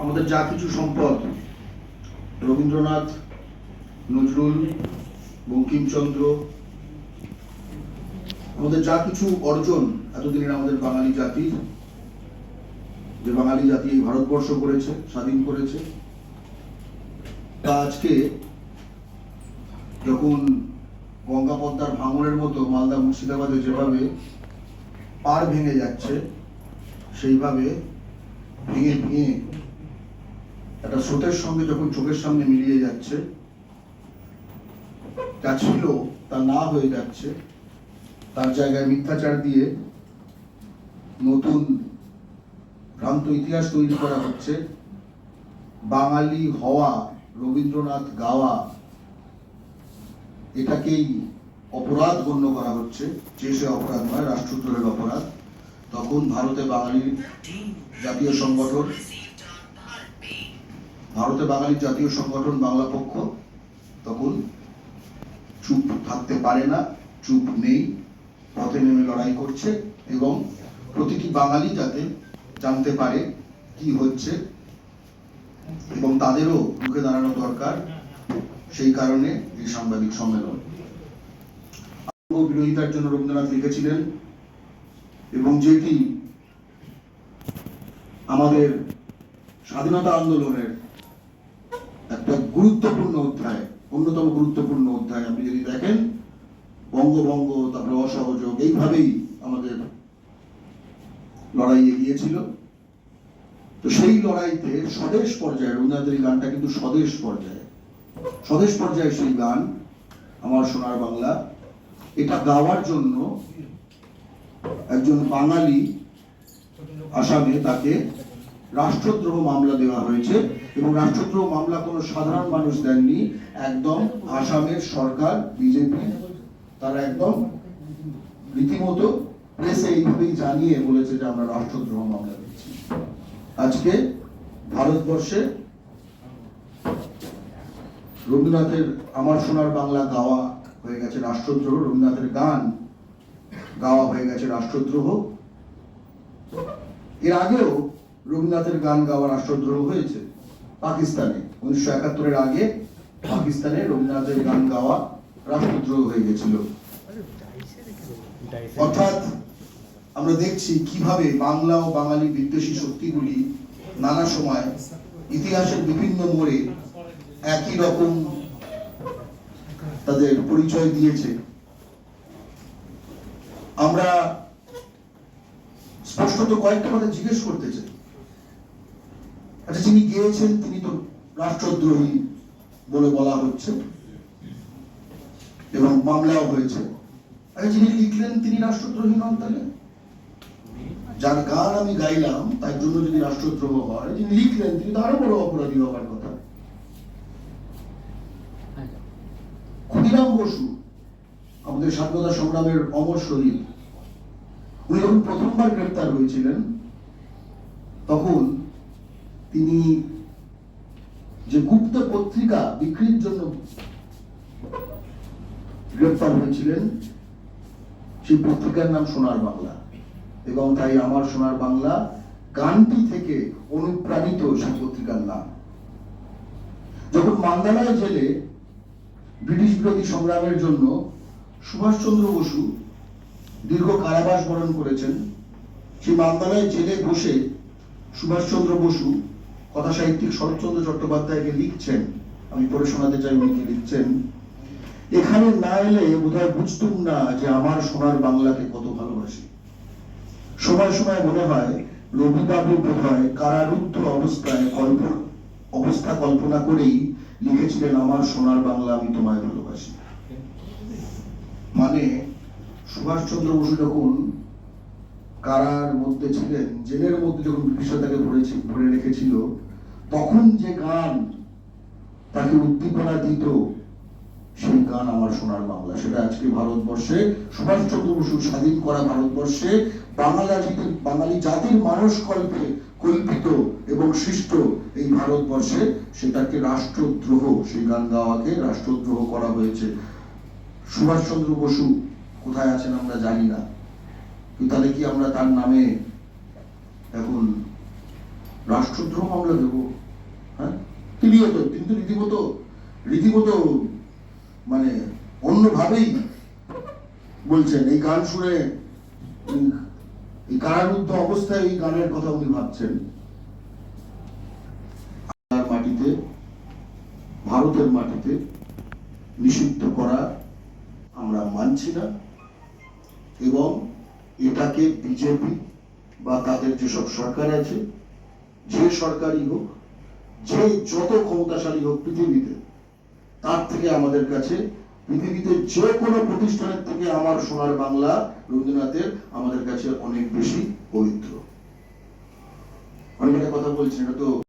আমাদের যা কিছু সম্পদ, রবীন্দ্রনাথ, নজরুল, বঙ্কিমচন্দ্র, আমাদের যা কিছু অর্জন এতদিনের আমাদের বাঙালি জাতির যে বাঙালি জাতি এই ভারতবর্ষ করেছে, স্বাধীন করেছে, তা আজকে যখন গঙ্গা পদ্মার ভাঙনের মতো মালদা মুর্শিদাবাদে যেভাবে পার ভেঙে যাচ্ছে, সেইভাবে ভেঙে ভেঙে একটা স্রোতের সঙ্গে যখন চোখের সামনে মিলিয়ে যাচ্ছে, যা ছিল তা না হয়ে যাচ্ছে, তার জায়গায় মিথ্যাচার দিয়ে নতুন ভ্রান্ত ইতিহাস তৈরি করা হচ্ছে। বাঙালি হওয়া, রবীন্দ্রনাথ গাওয়া, এটাকেই অপরাধ গণ্য করা হচ্ছে। যে সে অপরাধ নয়, রাষ্ট্রদ্রোহের অপরাধ। তখন ভারতে বাঙালির জাতীয় সংগঠন ভারতে বাঙালির জাতীয় সংগঠন বাংলা পক্ষ, তখন চুপ থাকতে পারে না, চুপ নেই, পথে নেমে লড়াই করছে এবং প্রতিটি বাঙালি যাতে জানতে পারে কি হচ্ছে এবং তাদেরও রুখে দাঁড়ানো দরকার সেই কারণে এই সাংবাদিক সম্মেলন। বিরোধিতার জন্য রবীন্দ্রনাথ লিখেছিলেন এবং যেটি আমাদের স্বাধীনতা আন্দোলনের গুরুত্বপূর্ণ অধ্যায়, অন্যতম গুরুত্বপূর্ণ অধ্যায়। আপনি যদি দেখেন, বঙ্গভঙ্গ, তারপরে অসহযোগ, এইভাবেই আমাদের লড়াই এগিয়েছিল তো সেই লড়াইতে স্বদেশ পর্যায়ে রবীন্দ্রনাথের গানটা কিন্তু স্বদেশ পর্যায়ে স্বদেশ পর্যায়ে সেই গান, আমার সোনার বাংলা, এটা গাওয়ার জন্য একজন বাঙালি আসামে তাকে রাষ্ট্রদ্রোহ মামলা দেওয়া হয়েছে এবং রাষ্ট্রদ্রোহ মামলা কোনো সাধারণ মানুষ দেননি, একদম আসামের সরকার, বিজেপি, তারা একদম রীতিমতো প্রেসে এইভাবেই জানিয়ে বলেছে যে আমরা রাষ্ট্রদ্রোহ মামলা দিচ্ছি। আজকে ভারতবর্ষে রবীন্দ্রনাথের আমার সোনার বাংলা গাওয়া হয়ে গেছে রাষ্ট্রদ্রোহ, রবীন্দ্রনাথের গান গাওয়া হয়ে গেছে রাষ্ট্রদ্রোহ। এর আগেও রবীন্দ্রনাথের গান গাওয়া রাষ্ট্রদ্রোহ হয়েছে। পাকিস্তানে, উনিশশো একাত্তরের আগে পাকিস্তানে রবীন্দ্রনাথের গান গাওয়া রাষ্ট্রদ্রোহ হয়ে গেছিল। অর্থাৎ আমরা দেখছি কীভাবে বাংলা ও বাঙালি বিদ্বেষী শক্তিগুলি নানা সময় ইতিহাসের বিভিন্ন মোড়ে একই রকম তাদের পরিচয় দিয়েছে। আমরা স্পষ্টত কয়েকটা কথা জিজ্ঞেস করতে চাই। আচ্ছা যিনি গিয়েছেন, তিনি তো রাষ্ট্রদ্রোহী বলে বলা হচ্ছে এবং মামলাও হয়েছে। আচ্ছা যিনি লিখলেন, তিনি রাষ্ট্রদ্রোহী নন তাহলে? যার গান আমি গাইলাম, তার জন্য যদি রাষ্ট্রদ্রোহ হয়, যিনি লিখলেন, তিনি তো আরও বড় অপরাধী হবার কথা। ক্ষুদিরাম বসু, আমাদের স্বাধীনতা সংগ্রামের অমর শহীদ, উনি যখন প্রথমবার গ্রেপ্তার হয়েছিলেন, তখন তিনি যে গুপ্ত পত্রিকা বিক্রির জন্য গ্রেপ্তার হয়েছিলেন, সেই পত্রিকার নাম সোনার বাংলা। এবং তাই আমার সোনার বাংলা গানটি থেকে অনুপ্রাণিত সেই পত্রিকার নাম। যখন মান্দালয় জেলে ব্রিটিশ বিরোধী সংগ্রামের জন্য সুভাষচন্দ্র বসু দীর্ঘ কারাবাস বরণ করেছেন, সেই মান্দালয় জেলে বসে সুভাষচন্দ্র বসু কথা সাহিত্যিক শরৎচন্দ্র চট্টোপাধ্যায়কে লিখছেন, আমি পড়ে শোনাতে চাই উনি কি লিখছেন, এখানে না এলে বোধহয় বুঝতুম না যে আমার সোনার বাংলাকে কত ভালোবাসি। সময় সময় মনে হয় রবিবাবু বোধ হয় কারারুদ্ধ অবস্থায় কল্পনা অবস্থা কল্পনা করেই লিখেছিলেন, আমার সোনার বাংলা আমি তোমায় ভালোবাসি। মানে সুভাষচন্দ্র বসু যখন কারার মধ্যে ছিলেন, জেলের মধ্যে যখন ব্রিটিশরা তাকে ধরেছে, ধরে রেখেছিল, তখন যে গান তাকে উদ্দীপনা দিত, সেই গান আমার সোনার বাংলা। সেটা আজকে ভারতবর্ষে সুভাষচন্দ্র বসু স্বাধীন করা ভারতবর্ষে বাংলা বাঙালি জাতির মানুষ কল্পে কল্পিত এবং সৃষ্ট এই ভারতবর্ষে, সেটাকে রাষ্ট্রদ্রোহ, সেই গান গাওয়াকে রাষ্ট্রদ্রোহ করা হয়েছে। সুভাষচন্দ্র বসু কোথায় আছেন আমরা জানি না। তাহলে কি আমরা তার নামে এখন রাষ্ট্রদ্রোহ মামলা দেবো? হ্যাঁ? তিনি তো কিন্তু রীতিমতো রীতিমতো মানে অন্যভাবেই বলছেন। এই গান শুনে এই কারারুদ্ধ অবস্থায় এই গানের কথা উনি ভাবছেন। মাটিতে, ভারতের মাটিতে নিষিদ্ধ করা আমরা মানছি না। এবং এটাকে বিজেপি বা তাদের যেসব সরকার আছে, যে সরকারই হোক, যে যত ক্ষমতাশালী হোক পৃথিবীতে, তার থেকে আমাদের কাছে পৃথিবীতে যে কোনো প্রতিষ্ঠানের থেকে আমার সোনার বাংলা রবীন্দ্রনাথের আমাদের কাছে অনেক বেশি পবিত্র। অনেক কথা বলছেন, এটা তো